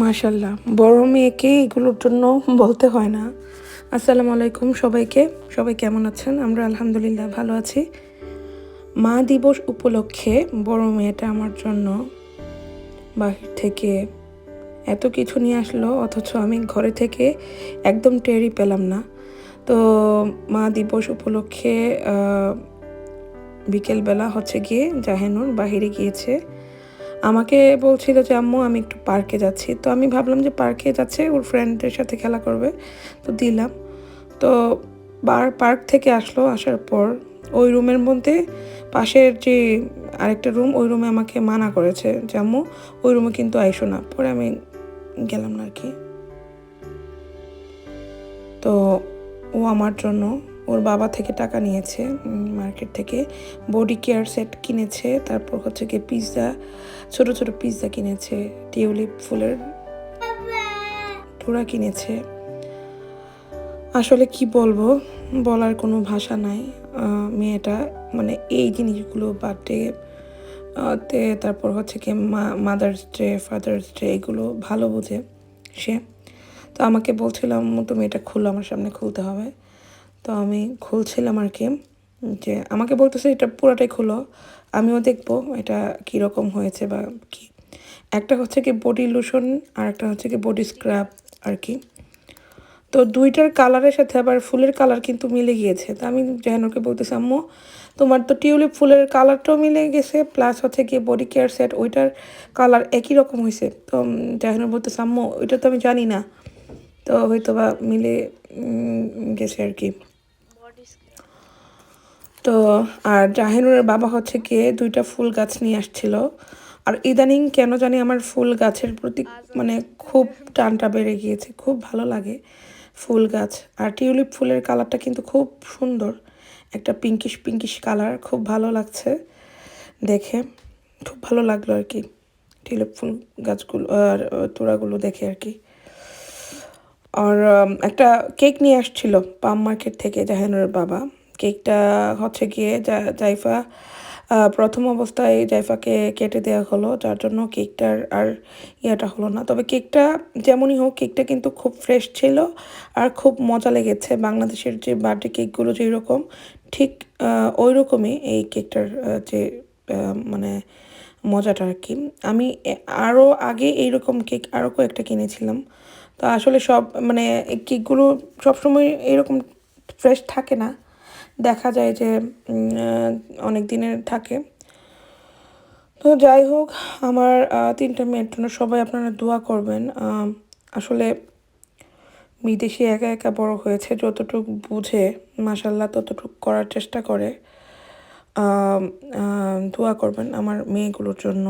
মাশাল্লাহ বড় মেয়েকে এগুলোর জন্য বলতে হয় না। আসসালামু আলাইকুম সবাইকে। সবাই কেমন আছেন? আমরা আলহামদুলিল্লাহ ভালো আছি। মা দিবস উপলক্ষে বড় মেয়েটা আমার জন্য বাহির থেকে এত কিছু নিয়ে আসলো, অথচ আমি ঘরে থেকে একদম টেরই পেলাম না। তো মা দিবস উপলক্ষে বিকেলবেলা হচ্ছে গিয়ে জাহেনুর বাহিরে গিয়েছে। আমাকে বলছিল যে, আম্মু, আমি একটু পার্কে যাচ্ছি। তো আমি ভাবলাম যে, পার্কে যাচ্ছে, ওর ফ্রেন্ডদের সাথে খেলা করবে। তো দিলাম। তো বার, পার্ক থেকে আসলো, আসার পর ওই রুমের মধ্যে পাশের যে আরেকটা রুম, ওই রুমে আমাকে মানা করেছে যে, আম্মু, ওই রুমে কিন্তু আইসো না। পরে আমি গেলাম না আর কি। তো ও আমার জন্য ওর বাবা থেকে টাকা নিয়েছে মার্কেট থেকে। বডি কেয়ার সেট কিনেছে, তারপর হচ্ছে গিয়ে পিৎজা, ছোট ছোট পিৎজা কিনেছে, টিউলিপ ফুলের তোড়া কিনেছে। আসলে কি বলব, বলার কোনো ভাষা নাই। মেয়েটা মানে এই জিনিসগুলো বার্থডে তে তারপর হচ্ছে কি মা মাদার্স ডে ফাদার্স ডে এগুলো ভালো বোঝে সে। তো আমাকে বলছিলাম তুমি এটা খুলো, আমার সামনে খুলতে হবে। তো আমি খুলছিলাম আর কি, যে আমাকে বলতেছে এটা পুরোটাই খুলো, আমিও দেখব এটা কীরকম হয়েছে বা কি। একটা হচ্ছে কি বডি লোশন আর একটা হচ্ছে কি বডি স্ক্রাব আর কি। তো দুইটার কালারের সাথে আবার ফুলের কালার কিন্তু মিলে গিয়েছে। তো আমি জাহানুরকে বলতেছি, আম্মু, তোমার তো টিউলিপ ফুলের কালারটাও মিলে গেছে প্লাস হচ্ছে গিয়ে বডি কেয়ার সেট ওইটার কালার একই রকম হয়েছে। তো জাহানুর বলতেছে, আম্মু, ওইটা তো আমি জানি না। তো হয়তো বা মিলে গেছে আর কি। তো, আর জাহিনুরের বাবা হচ্ছে গিয়ে দুইটা ফুল গাছ নিয়ে আসছিল। আর ইদানিং কেন জানি আমার ফুল গাছের প্রতি মানে খুব টানটা বেড়ে গিয়েছে, খুব ভালো লাগে ফুল গাছ। আর টিউলিপ ফুলের কালারটা কিন্তু খুব সুন্দর। একটা পিঙ্কিশ পিঙ্কিশ কালার খুব ভালো লাগছে দেখে। খুব ভালো লাগল আর কি টিউলিপ ফুল গাছগুলো, আর তোড়াগুলো দেখে আর কি। আর একটা কেক নিয়ে আসছিল পাম মার্কেট থেকে জাহানুরের বাবা। কেকটা হচ্ছে গিয়ে জাইফা প্রথম অবস্থায় জাইফাকে কেটে দেওয়া হলো, যার জন্য কেকটার আর ইয়েটা হলো না। তবে কেকটা যেমনই হোক, কেকটা কিন্তু খুব ফ্রেশ ছিল আর খুব মজা লেগেছে। বাংলাদেশের যে বার্থডে কেকগুলো যেই রকম ঠিক ওই রকমই এই কেকটার যে মানে মজাটা আর কি। আমি আরও আগে এইরকম কেক আরও কয়েকটা কিনেছিলাম। তো আসলে সব মানে কেকগুলো সবসময় এরকম ফ্রেশ থাকে না। দেখা যায় যে অনেক দিনের থাকে। তো যাই হোক, আমার তিনটা মেয়ের জন্য সবাই আপনারা দোয়া করবেন। আসলে বিদেশি একা একা বড় হয়েছে, যতটুকু বুঝে মাসাল্লাহ ততটুকু করার চেষ্টা করে। দোয়া করবেন আমার মেয়েগুলোর জন্য।